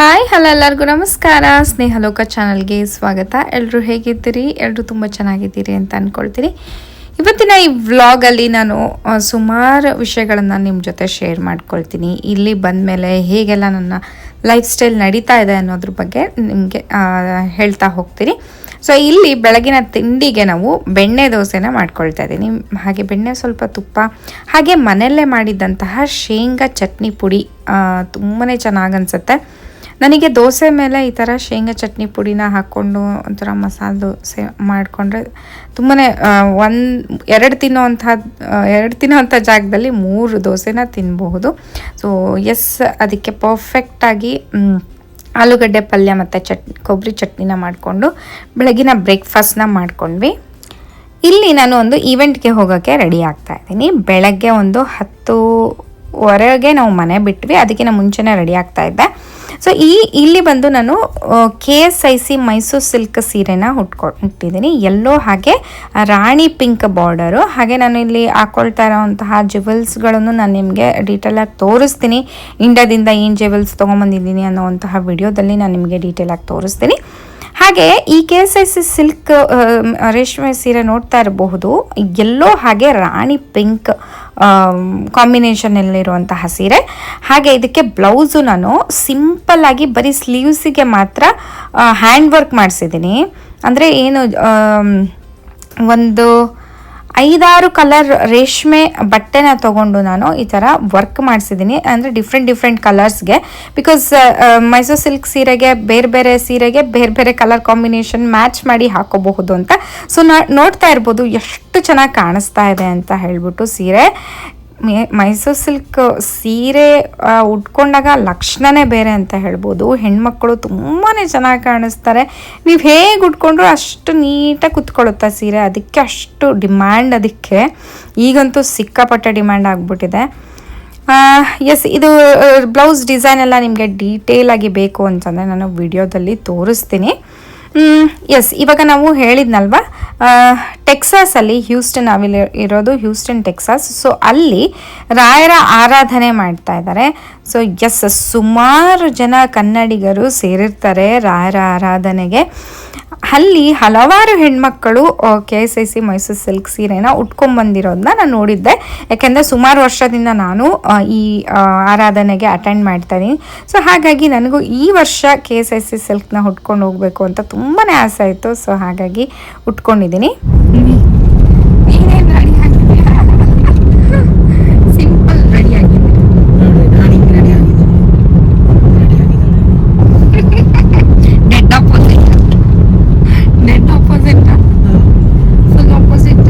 Hi, hello ಎಲ್ಲರಿಗೂ ನಮಸ್ಕಾರ. ಸ್ನೇಹ ಲೋಕ ಚಾನಲ್ಗೆ ಸ್ವಾಗತ. ಎಲ್ಲರೂ ಹೇಗಿದ್ದೀರಿ? ಎಲ್ಲರೂ ತುಂಬ ಚೆನ್ನಾಗಿದ್ದೀರಿ ಅಂತ ಅಂದ್ಕೊಳ್ತೀರಿ ಇವತ್ತಿನ ಈ ವ್ಲಾಗಲ್ಲಿ ನಾನು ಸುಮಾರು ವಿಷಯಗಳನ್ನು ನಿಮ್ಮ ಜೊತೆ ಶೇರ್ ಮಾಡ್ಕೊಳ್ತೀನಿ. ಇಲ್ಲಿ ಬಂದಮೇಲೆ ಹೇಗೆಲ್ಲ ನನ್ನ ಲೈಫ್ ಸ್ಟೈಲ್ ನಡೀತಾ ಇದೆ ಅನ್ನೋದ್ರ ಬಗ್ಗೆ ನಿಮಗೆ ಹೇಳ್ತಾ ಹೋಗ್ತೀನಿ. ಸೊ, ಇಲ್ಲಿ ಬೆಳಗಿನ ತಿಂಡಿಗೆ ನಾವು ಬೆಣ್ಣೆ ದೋಸೆನ ಮಾಡ್ಕೊಳ್ತಾ ಇದ್ದೀನಿ. ಹಾಗೆ ಬೆಣ್ಣೆ ಸ್ವಲ್ಪ ತುಪ್ಪ, ಹಾಗೆ ಮನೆಯಲ್ಲೇ ಮಾಡಿದ್ದಂತಹ ಶೇಂಗಾ ಚಟ್ನಿ ಪುಡಿ ತುಂಬಾ ಚೆನ್ನಾಗಿ ಅನಿಸುತ್ತೆ. ನನಗೆ ದೋಸೆ ಮೇಲೆ ಈ ಥರ ಶೇಂಗಾ ಚಟ್ನಿ ಪುಡಿನ ಹಾಕ್ಕೊಂಡು ಒಂಥರ ಮಸಾಲೆ ದೋಸೆ ಮಾಡಿಕೊಂಡ್ರೆ ತುಂಬಾ ಒಂದು, ಎರಡು ತಿನ್ನುವಂಥ ಎರಡು ತಿನ್ನುವಂಥ ಜಾಗದಲ್ಲಿ ಮೂರು ದೋಸೆನ ತಿನ್ನಬಹುದು ಸೊ ಎಸ್ ಅದಕ್ಕೆ ಪರ್ಫೆಕ್ಟಾಗಿ ಆಲೂಗಡ್ಡೆ ಪಲ್ಯ ಮತ್ತು ಚಟ್, ಕೊಬ್ಬರಿ ಚಟ್ನಿನ ಮಾಡಿಕೊಂಡು ಬೆಳಗಿನ ಬ್ರೇಕ್ಫಾಸ್ಟ್ನ ಮಾಡ್ಕೊಂಡ್ವಿ. ಇಲ್ಲಿ ನಾನು ಒಂದು ಈವೆಂಟ್ಗೆ ಹೋಗೋಕ್ಕೆ ರೆಡಿ ಆಗ್ತಾ ಇದ್ದೀನಿ. ಬೆಳಗ್ಗೆ ಒಂದು ಹತ್ತುವರೆಗೆ ನಾವು ಮನೆ ಬಿಟ್ವಿ ಅದಕ್ಕಿಂತ ಮುಂಚೆನೇ ರೆಡಿ ಆಗ್ತಾ ಇದ್ದೆ. ಸೊ ಈ, ಇಲ್ಲಿ ಬಂದು ನಾನು K S I C Mysuru silk ಸೀರೆನ ಹುಟ್ಕೊಂಡಿದ್ದೀನಿ ಎಲ್ಲೋ ಹಾಗೆ ರಾಣಿ ಪಿಂಕ್ ಬಾರ್ಡರು ಹಾಗೆ ನಾನು ಇಲ್ಲಿ ಹಾಕೊಳ್ತಾ ಇರೋವಂತಹ ಜುವೆಲ್ಸ್ಗಳನ್ನು ನಾನು ನಿಮಗೆ ಡೀಟೇಲಾಗಿ ತೋರಿಸ್ತೀನಿ. ಇಂಡಿಯಾದಿಂದ ಏನು ಜುವೆಲ್ಸ್ ತೊಗೊಂಬಂದಿದ್ದೀನಿ ಅನ್ನೋವಂತಹ ವಿಡಿಯೋದಲ್ಲಿ ನಾನು ನಿಮಗೆ ಡೀಟೇಲಾಗಿ ತೋರಿಸ್ತೀನಿ. ಹಾಗೆ, ಈ K S I C silk ರೇಷ್ಮೆ ಸೀರೆ ನೋಡ್ತಾ ಇರಬಹುದು. ಎಲ್ಲೋ ಹಾಗೆ ರಾಣಿ ಪಿಂಕ್ ಕಾಂಬಿನೇಷನಲ್ಲಿರುವಂತಹ ಸೀರೆ. ಹಾಗೆ ಇದಕ್ಕೆ ಬ್ಲೌಸು ನಾನು ಸಿಂಪಲ್ ಆಗಿ ಬರೀ ಸ್ಲೀವ್ಸಿಗೆ ಮಾತ್ರ ಹ್ಯಾಂಡ್ ವರ್ಕ್ ಮಾಡಿಸಿದ್ದೀನಿ. ಅಂದರೆ ಏನು ಒಂದು ಐದಾರು ಕಲರ್ ರೇಷ್ಮೆ ಬಟ್ಟೆನ ತಗೊಂಡು ನಾನು ಈ ಥರ ವರ್ಕ್ ಮಾಡಿಸಿದ್ದೀನಿ ಅಂದರೆ ಡಿಫ್ರೆಂಟ್ ಡಿಫ್ರೆಂಟ್ ಕಲರ್ಸ್ಗೆ ಬಿಕಾಸ್ ಮೈಸೂರು ಸಿಲ್ಕ್ ಸೀರೆಗೆ ಬೇರೆ ಬೇರೆ ಸೀರೆಗೆ ಬೇರೆ ಬೇರೆ ಕಲರ್ ಕಾಂಬಿನೇಷನ್ ಮ್ಯಾಚ್ ಮಾಡಿ ಹಾಕೋಬಹುದು ಅಂತ. ಸೊ ನೋಡ್ತಾ ಇರ್ಬೋದು ಎಷ್ಟು ಚೆನ್ನಾಗಿ ಕಾಣಿಸ್ತಾ ಇದೆ ಅಂತ ಹೇಳ್ಬಿಟ್ಟು ಸೀರೆ. ಮೇ ಮೈಸೂರು ಸಿಲ್ಕ್ ಸೀರೆ ಉಟ್ಕೊಂಡಾಗ ಲಕ್ಷಣನೇ ಬೇರೆ ಅಂತ ಹೇಳ್ಬೋದು. ಹೆಣ್ಮಕ್ಳು ತುಂಬಾ ಚೆನ್ನಾಗಿ ಕಾಣಿಸ್ತಾರೆ. ನೀವು ಹೇಗೆ ಉಟ್ಕೊಂಡ್ರು ಅಷ್ಟು ನೀಟಾಗಿ ಕುತ್ಕೊಳ್ಳುತ್ತೆ ಸೀರೆ? ಅದಕ್ಕೆ ಅಷ್ಟು ಡಿಮ್ಯಾಂಡ್ ಅದಕ್ಕೆ. ಈಗಂತೂ ಸಿಕ್ಕಾಪಟ್ಟೆ ಡಿಮ್ಯಾಂಡ್ ಆಗಿಬಿಟ್ಟಿದೆ. ಎಸ್, ಇದು ಬ್ಲೌಸ್ ಡಿಸೈನ್ ಎಲ್ಲ ನಿಮಗೆ ಡೀಟೇಲ್ ಆಗಿ ಬೇಕು ಅಂತಂದರೆ ನಾನು ವಿಡಿಯೋದಲ್ಲಿ ತೋರಿಸ್ತೀನಿ. ಎಸ್ ಇವಾಗ ನಾವು ಹೇಳಿದ್ನಲ್ವ ಟೆಕ್ಸಾಸಲ್ಲಿ ಹ್ಯೂಸ್ಟನ್ ನಾವಿಲ್ಲಿ ಇರೋದು ಹ್ಯೂಸ್ಟನ್ ಟೆಕ್ಸಾಸ್ ಸೊ ಅಲ್ಲಿ ರಾಯರ ಆರಾಧನೆ ಮಾಡ್ತಾ ಇದ್ದಾರೆ ಸೊ ಎಸ್ ಸುಮಾರು ಜನ ಕನ್ನಡಿಗರು ಸೇರಿರ್ತಾರೆ ರಾಯರ ಆರಾಧನೆಗೆ. ಅಲ್ಲಿ ಹಲವಾರು ಹೆಣ್ಮಕ್ಕಳು K S I C Mysuru silk ಸೀರೆನ ಉಟ್ಕೊಂಡ್ಬಂದಿರೋದನ್ನ ನಾನು ನೋಡಿದ್ದೆ. ಯಾಕೆಂದರೆ ಸುಮಾರು ವರ್ಷದಿಂದ ನಾನು ಈ ಆರಾಧನೆಗೆ ಅಟೆಂಡ್ ಮಾಡ್ತಾ ಇದ್ದೀನಿ ಸೊ ಹಾಗಾಗಿ ನನಗೂ ಈ ವರ್ಷ ಕೆ ಎಸ್ ಐ ಸಿ ಸಿಲ್ಕ್ನ ಉಟ್ಕೊಂಡು ಹೋಗಬೇಕು ಅಂತ ತುಂಬಾ ಆಸೆ ಆಯಿತು ಸೊ ಹಾಗಾಗಿ ಉಟ್ಕೊಂಡಿದ್ದೀನಿ ಸಿಂಪಲ್ ರೆಡಿ ಆಗಿದೆ dead opposite dead opposite full opposite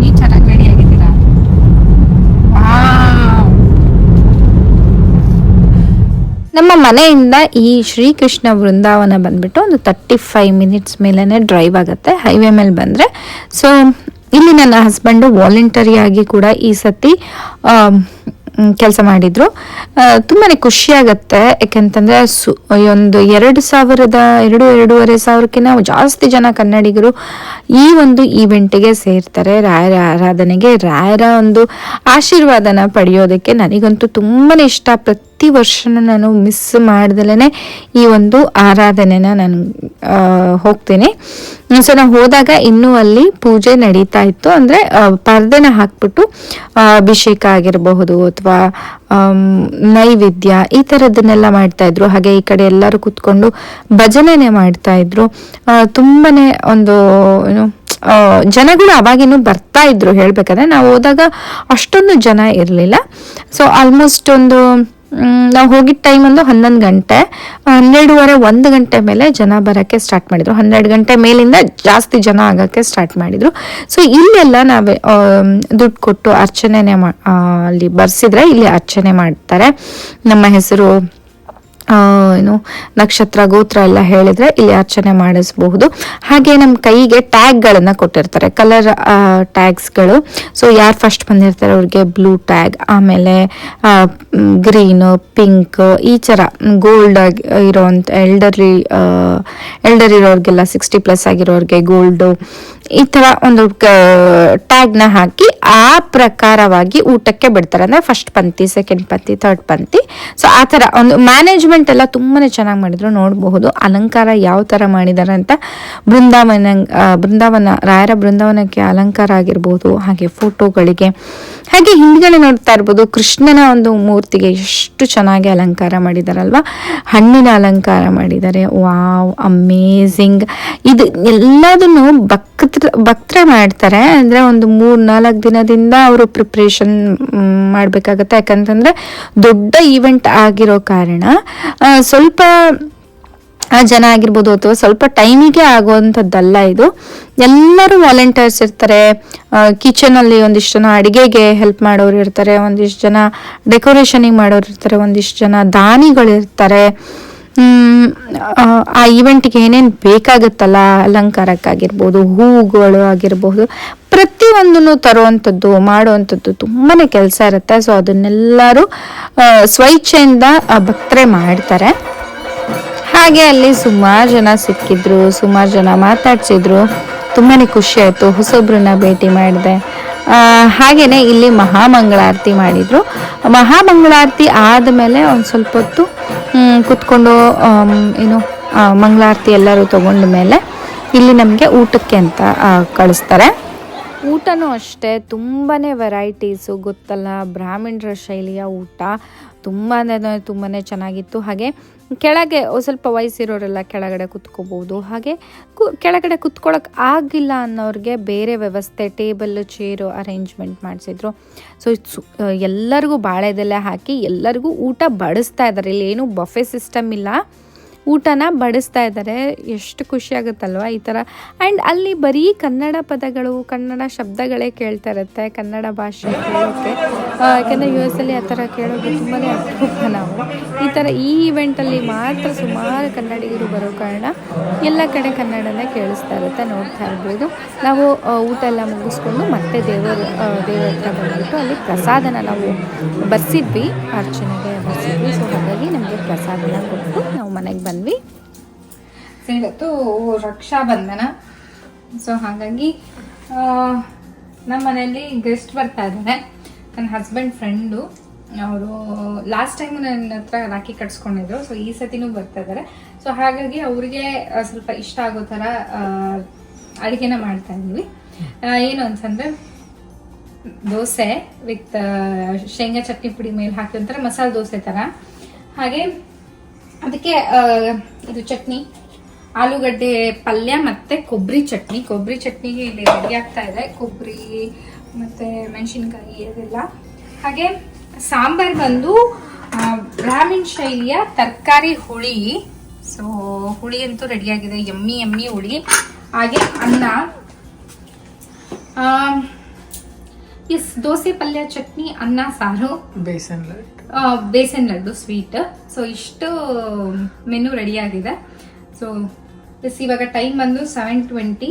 ನೀ ಚೆನ್ನಾಗಿ ರೆಡಿ ಆಗಿದ್ದೀರಾ ನಮ್ಮ ಮನೆಯಿಂದ ಈ ಶ್ರೀಕೃಷ್ಣ ವೃಂದಾವನ ಬಂದ್ಬಿಟ್ಟು ಒಂದು ತರ್ಟಿ ಫೈವ್ ಮಿನಿಟ್ಸ್ ಮೇಲೇ ಡ್ರೈವ್ ಆಗುತ್ತೆ ಹೈವೇ ಮೇಲೆ ಬಂದರೆ. ಸೊ ಇಲ್ಲಿ ನನ್ನ ಹಸ್ಬೆಂಡು ವಾಲಂಟರಿಯಾಗಿ ಕೂಡ ಈ ಸತಿ ಕೆಲಸ ಮಾಡಿದರು. ತುಂಬಾ ಖುಷಿಯಾಗತ್ತೆ ಯಾಕೆಂತಂದರೆ ಸು ಒಂದು ಎರಡು ಸಾವಿರದ, ಎರಡು, ಎರಡೂವರೆ ಸಾವಿರಕ್ಕಿಂತ ಜಾಸ್ತಿ ಜನ ಕನ್ನಡಿಗರು ಈ ಒಂದು ಈವೆಂಟಿಗೆ ಸೇರ್ತಾರೆ. ರಾಯರ ಆರಾಧನೆಗೆ, ರಾಯರ ಒಂದು ಆಶೀರ್ವಾದನ ಪಡೆಯೋದಕ್ಕೆ ನನಗಂತೂ ತುಂಬಾ ಇಷ್ಟ. ಪ್ರತಿ ವರ್ಷನೂ ನಾನು ಮಿಸ್ ಮಾಡ್ದಲೇ ಈ ಒಂದು ಆರಾಧನೆನ ನಾನು ಹೋಗ್ತೇನೆ. ಸೊ ನಾವು ಹೋದಾಗ ಇನ್ನೂ ಅಲ್ಲಿ ಪೂಜೆ ನಡೀತಾ ಇತ್ತು. ಅಂದರೆ ಪರ್ದೆನ ಹಾಕ್ಬಿಟ್ಟು ಅಭಿಷೇಕ ಆಗಿರಬಹುದು ಅಥವಾ ನೈವೇದ್ಯ ಈ ಥರದ್ದನ್ನೆಲ್ಲ ಮಾಡ್ತಾ ಇದ್ರು. ಹಾಗೆ ಈ ಕಡೆ ಎಲ್ಲರೂ ಕೂತ್ಕೊಂಡು ಭಜನೆನೆ ಮಾಡ್ತಾ ಇದ್ರು. ತುಂಬಾನೇ ಒಂದು, ಏನು ಜನಗಳು ಅವಾಗಿನ್ನು ಬರ್ತಾ ಇದ್ರು ಹೇಳ್ಬೇಕಂದ್ರೆ. ನಾವು ಹೋದಾಗ ಅಷ್ಟೊಂದು ಜನ ಇರಲಿಲ್ಲ. ಸೊ ಆಲ್ಮೋಸ್ಟ್ ಒಂದು ನಾವು ಹೋಗಿದ್ದ ಟೈಮ್ ಒಂದು ಹನ್ನೊಂದು ಗಂಟೆ ಹನ್ನೆರಡುವರೆ ಒಂದು ಗಂಟೆ ಮೇಲೆ ಜನ ಬರೋಕ್ಕೆ ಸ್ಟಾರ್ಟ್ ಮಾಡಿದರು. ಹನ್ನೆರಡು ಗಂಟೆ ಮೇಲಿಂದ ಜಾಸ್ತಿ ಜನ ಆಗೋಕ್ಕೆ ಸ್ಟಾರ್ಟ್ ಮಾಡಿದರು. ಸೊ ಇಲ್ಲೆಲ್ಲ ನಾವೇ ದುಡ್ಡು ಕೊಟ್ಟು ಅರ್ಚನೆ ಅಲ್ಲಿ ಬರ್ಸಿದ್ರೆ ಇಲ್ಲಿ ಅರ್ಚನೆ ಮಾಡ್ತಾರೆ. ನಮ್ಮ ಹೆಸರು ಏನು, ನಕ್ಷತ್ರ, ಗೋತ್ರ ಎಲ್ಲ ಹೇಳಿದ್ರೆ ಇಲ್ಲಿ ಅರ್ಚನೆ ಮಾಡಿಸಬಹುದು. ಹಾಗೆ ನಮ್ಮ ಕೈಗೆ ಟ್ಯಾಗ್ಗಳನ್ನು ಕೊಟ್ಟಿರ್ತಾರೆ. ಕಲರ್ ಟ್ಯಾಗ್ಸ್ಗಳು ಸೊ ಯಾರು ಫಸ್ಟ್ ಬಂದಿರ್ತಾರೆ ಅವ್ರಿಗೆ ಬ್ಲೂ ಟ್ಯಾಗ್ ಆಮೇಲೆ ಗ್ರೀನ್ ಪಿಂಕ್ ಈ ಥರ ಗೋಲ್ಡ್ ಆಗಿ ಇರೋವಂಥ ಎಲ್ಡರ್ಲಿ ಎಲ್ಡರ್ ಇರೋರಿಗೆಲ್ಲ ಸಿಕ್ಸ್ಟಿ ಪ್ಲಸ್ ಆಗಿರೋರಿಗೆ ಗೋಲ್ಡು ಈ ಥರ ಒಂದು ಟ್ಯಾಗ್ನ ಹಾಕಿ ಆ ಪ್ರಕಾರವಾಗಿ ಊಟಕ್ಕೆ ಬಿಡ್ತಾರೆ. ಅಂದರೆ ಫಸ್ಟ್ ಪಂಕ್ತಿ ಸೆಕೆಂಡ್ ಪಂಕ್ತಿ ಥರ್ಡ್ ಪಂಕ್ತಿ. ಸೊ ಆ ಥರ ಒಂದು ಮ್ಯಾನೇಜ್ಮೆಂಟ್ ಎಲ್ಲ ತುಂಬಾ ಚೆನ್ನಾಗಿ ಮಾಡಿದ್ರು. ನೋಡಬಹುದು ಅಲಂಕಾರ ಯಾವ ಥರ ಮಾಡಿದ್ದಾರೆ ಅಂತ ಬೃಂದಾವನ ಬೃಂದಾವನ, ರಾಯರ ಬೃಂದಾವನಕ್ಕೆ ಅಲಂಕಾರ ಆಗಿರ್ಬೋದು, ಹಾಗೆ ಫೋಟೋಗಳಿಗೆ ಹಾಗೆ ಹಿಂದ್ಗಡೆ ನೋಡ್ತಾ ಇರ್ಬೋದು, ಕೃಷ್ಣನ ಒಂದು ಮೂರ್ತಿಗೆ ಎಷ್ಟು ಚೆನ್ನಾಗಿ ಅಲಂಕಾರ ಮಾಡಿದಾರಲ್ವಾ? ಹಣ್ಣಿನ ಅಲಂಕಾರ ಮಾಡಿದ್ದಾರೆ. ವಾವ್ ಅಮೇಝಿಂಗ್ ಇದು ಎಲ್ಲದನ್ನು ಭಕ್ತರ, ಭಕ್ತರೆ ಮಾಡ್ತಾರೆ. ಅಂದರೆ ಒಂದು ಮೂರು ನಾಲ್ಕು ದಿನದಿಂದ ಅವರು ಪ್ರಿಪ್ರೇಷನ್ ಮಾಡಬೇಕಾಗತ್ತೆ. ಯಾಕಂತಂದರೆ ದೊಡ್ಡ ಈವೆಂಟ್ ಆಗಿರೋ ಕಾರಣ ಸ್ವಲ್ಪ ಜನ ಆಗಿರ್ಬೋದು ಅಥವಾ ಸ್ವಲ್ಪ ಟೈಮಿಗೆ ಆಗುವಂಥದ್ದಲ್ಲ ಇದು. ಎಲ್ಲರೂ ವಾಲಂಟಿಯರ್ಸ್ ಇರ್ತಾರೆ. ಕಿಚನಲ್ಲಿ ಒಂದಿಷ್ಟು ಜನ ಅಡುಗೆಗೆ ಹೆಲ್ಪ್ ಮಾಡೋರು ಇರ್ತಾರೆ. ಒಂದಿಷ್ಟು ಜನ ಡೆಕೋರೇಷನಿಗೆ ಮಾಡೋರು ಇರ್ತಾರೆ. ಒಂದಿಷ್ಟು ಜನ ದಾನಿಗಳಿರ್ತಾರೆ ಆ, ಈವೆಂಟ್ ಈವೆಂಟ್ಗೆ ಏನೇನು ಬೇಕಾಗುತ್ತಲ್ಲ ಅಲಂಕಾರಕ್ಕಾಗಿರ್ಬೋದು ಹೂವುಗಳು ಆಗಿರ್ಬೋದು ಪ್ರತಿಯೊಂದನ್ನು ತರುವಂಥದ್ದು ಮಾಡುವಂಥದ್ದು ತುಂಬಾ ಕೆಲಸ ಇರುತ್ತೆ. ಸೊ ಅದನ್ನೆಲ್ಲರೂ ಸ್ವೈಚ್ಛೆಯಿಂದ ಭಕ್ತರೇ ಮಾಡ್ತಾರೆ. ಹಾಗೆ ಅಲ್ಲಿ ಸುಮಾರು ಜನ ಸಿಕ್ಕಿದ್ರು ಸುಮಾರು ಜನ ಮಾತಾಡ್ಸಿದ್ರು. ತುಂಬಾ ಖುಷಿ ಆಯಿತು. ಹೊಸೊಬ್ರನ್ನ ಭೇಟಿ ಮಾಡಿದೆ. ಹಾಗೆಯೇ ಇಲ್ಲಿ ಮಹಾಮಂಗಳಾರತಿ ಮಾಡಿದರು. ಮಹಾಮಂಗಳಾರತಿ ಆದಮೇಲೆ ಒಂದು ಸ್ವಲ್ಪ ಹೊತ್ತು ಕೂತ್ಕೊಂಡು ಏನು ಮಂಗಳಾರತಿ ಎಲ್ಲರೂ ತಗೊಂಡ ಮೇಲೆ ಇಲ್ಲಿ ನಮಗೆ ಊಟಕ್ಕೆ ಅಂತ ಕಳಿಸ್ತಾರೆ. ಊಟನೂ ಅಷ್ಟೇ ತುಂಬಾ ವೆರೈಟೀಸು ಗೊತ್ತಲ್ಲ, ಬ್ರಾಹ್ಮಣರ ಶೈಲಿಯ ಊಟ ತುಂಬಾ ತುಂಬಾ ಚೆನ್ನಾಗಿತ್ತು. ಹಾಗೆ ಕೆಳಗೆ ಸ್ವಲ್ಪ ವಯಸ್ಸಿರೋರೆಲ್ಲ ಕೆಳಗಡೆ ಕುತ್ಕೋಬೋದು. ಹಾಗೆ ಕು ಕೆಳಗಡೆ ಕುತ್ಕೊಳ್ಳೋಕೆ ಆಗಿಲ್ಲ ಅನ್ನೋರಿಗೆ ಬೇರೆ ವ್ಯವಸ್ಥೆ, ಟೇಬಲ್, ಚೇರು ಅರೇಂಜ್ಮೆಂಟ್ ಮಾಡಿಸಿದ್ರು. ಸೊ ಎಲ್ಲರಿಗೂ ಬಾಳೆದೆಲೆ ಹಾಕಿ ಎಲ್ಲರಿಗೂ ಊಟ ಬಡಿಸ್ತಾ ಇದ್ದಾರೆ ಇಲ್ಲಿ ಏನು ಬಫೆ ಸಿಸ್ಟಮ್ ಇಲ್ಲ. ಊಟನ ಬಡಿಸ್ತಾ ಇದ್ದಾರೆ. ಎಷ್ಟು ಖುಷಿ ಆಗುತ್ತಲ್ವ ಈ ಥರ. ಆ್ಯಂಡ್ ಅಲ್ಲಿ ಬರೀ ಕನ್ನಡ ಪದಗಳು, ಕನ್ನಡ ಶಬ್ದಗಳೇ ಕೇಳ್ತಾ ಇರುತ್ತೆ, ಕನ್ನಡ ಭಾಷೆ ಕೇಳೋಕ್ಕೆ ಯಾಕೆಂದರೆ ಯು ಎಸ್ ಅಲ್ಲಿ ಆ ಥರ ಕೇಳೋದು ತುಂಬಾ ಅದ್ಭುತ ನಾವು. ಈ ಥರ ಈ ಇವೆಂಟಲ್ಲಿ ಮಾತ್ರ ಸುಮಾರು ಕನ್ನಡಿಗರು ಬರೋ ಕಾರಣ ಎಲ್ಲ ಕಡೆ ಕನ್ನಡನೇ ಕೇಳಿಸ್ತಾ ಇರುತ್ತೆ, ನೋಡ್ತಾ ಇರ್ಬೋದು. ನಾವು ಊಟ ಎಲ್ಲ ಮುಗಿಸ್ಕೊಂಡು ಮತ್ತೆ ದೇವರ ದೇವರ ಹತ್ರ ಬಂದ್ಬಿಟ್ಟು ಅಲ್ಲಿ ಪ್ರಸಾದನ ನಾವು ಬರ್ಸಿದ್ವಿ, ಅರ್ಚನೆಗೆ ಬರ್ಸಿದ್ವಿ. ಸೊ ಹಾಗಾಗಿ ನಮಗೆ ಪ್ರಸಾದನ ಕೊಟ್ಟು ನಾವು ಮನೆಗೆ ಬಂದ್ವಿ. ಸೊ ಇವತ್ತು ರಕ್ಷಾ ಬಂಧನ ಸೊ ಹಾಗಾಗಿ ನಮ್ಮ ಮನೆಯಲ್ಲಿ ಗೆಸ್ಟ್ ಬರ್ತಾ ಇದ್ದಾರೆ. ನನ್ನ ಹಸ್ಬೆಂಡ್ ಫ್ರೆಂಡು ಅವರು ಲಾಸ್ಟ್ ಟೈಮ್ ನನ್ನ ಹತ್ರ ರಾಖಿ ಕಟ್ಸ್ಕೊಂಡಿದ್ರು. ಸೊ ಈ ಸತಿನೂ ಬರ್ತಾ ಇದ್ದಾರೆ. ಸೊ ಹಾಗಾಗಿ ಅವ್ರಿಗೆ ಸ್ವಲ್ಪ ಇಷ್ಟ ಆಗೋ ಥರ ಅಡುಗೆನ ಮಾಡ್ತಾ ಇದ್ವಿ. ಏನು ಅಂತಂದರೆ, ದೋಸೆ ವಿತ್ ಶೇಂಗಾ ಚಟ್ನಿ ಪುಡಿ ಮೇಲೆ ಹಾಕಿ ಒಂಥರ ಮಸಾಲೆ ದೋಸೆ ಥರ ಹಾಗೆ ಅದಕ್ಕೆ ಇದು ಚಟ್ನಿ, ಆಲೂಗಡ್ಡೆ ಪಲ್ಯ ಮತ್ತೆ ಕೊಬ್ಬರಿ ಚಟ್ನಿ. ಕೊಬ್ಬರಿ ಚಟ್ನಿಗೆ ಇಲ್ಲಿ ರೆಡಿ ಆಗ್ತಾ ಇದೆ. ಕೊಬ್ಬರಿ ಮತ್ತೆ ಮೆಣಸಿನ್ಕಾಯಿ ಅದೆಲ್ಲ ಹಾಗೆ ಸಾಂಬಾರ್ ಬಂದು ಗ್ರಾಮೀಣ ಶೈಲಿಯ ತರಕಾರಿ ಹುಳಿ. ಸೊ ಹುಳಿ ಅಂತೂ ರೆಡಿ ಆಗಿದೆ. ಎಮ್ಮಿ ಎಮ್ಮಿ ಹುಳಿ. ಹಾಗೆ ಅನ್ನ. ಎಸ್ ದೋಸೆ ಪಲ್ಯ ಚಟ್ನಿ ಅನ್ನ ಸಾರು ಬೇಸನ್ ಲಡ್ಡು ಬೇಸನ್ ಲಡ್ಡು ಸ್ವೀಟ್ ಸೊ ಇಷ್ಟು ಮೆನು ರೆಡಿ ಆಗಿದೆ. ಸೊ ಎಸ್ ಇವಾಗ ಟೈಮ್ ಬಂದು ಸೆವೆನ್ ಟ್ವೆಂಟಿ